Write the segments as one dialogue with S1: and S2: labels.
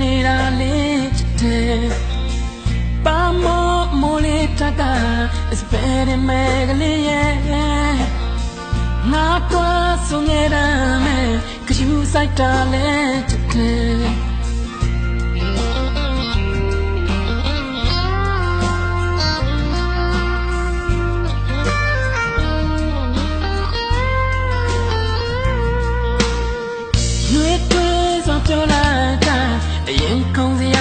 S1: နေတာလေးချစ်တယ်ပါမောမိုလေးတက is very megally yeah ငါတော့ဆုံနေတာမဲ့ကယူဆိုင်တာလေးချစ်တ အ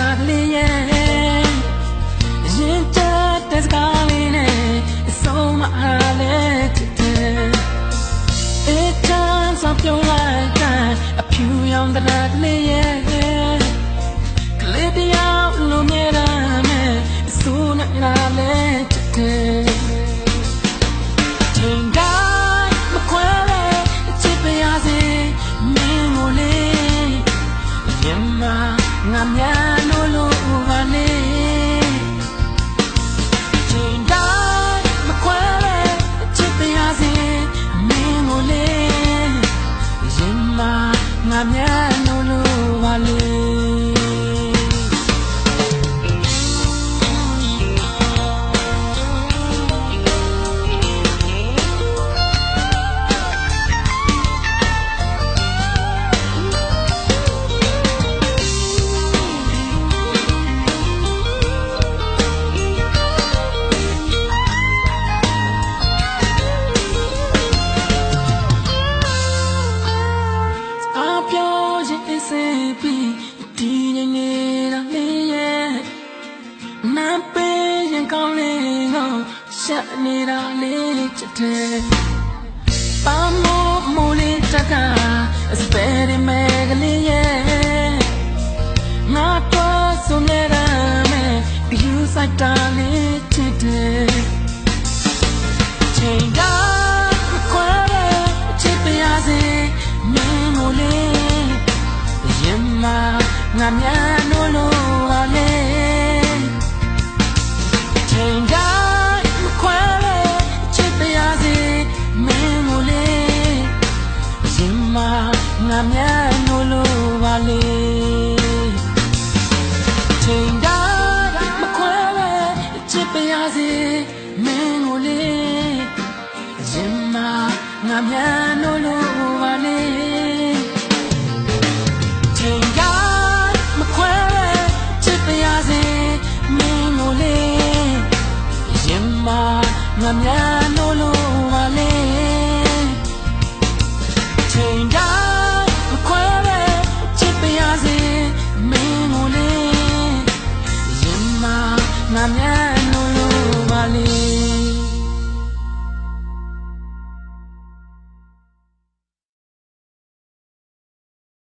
S1: ငါများ နေတာလေးချစ်တယ်ပါမို့မိုးလေးတက is very megally yeah ငါတော့ဆုံနေတာမဲ့ယူဆိုင်တာလေးချစ်တယ်ချိန်တိုင်းခွဲတဲ့ချစ်ပါရစေမင်းကိုလေရင်မငါများနို ရင်မှာငါမြန်လို့လို့ပါလေချိန်ကမခွဲချစ်ပြရစေမင်းတို့လေရင်မှာငါမြန်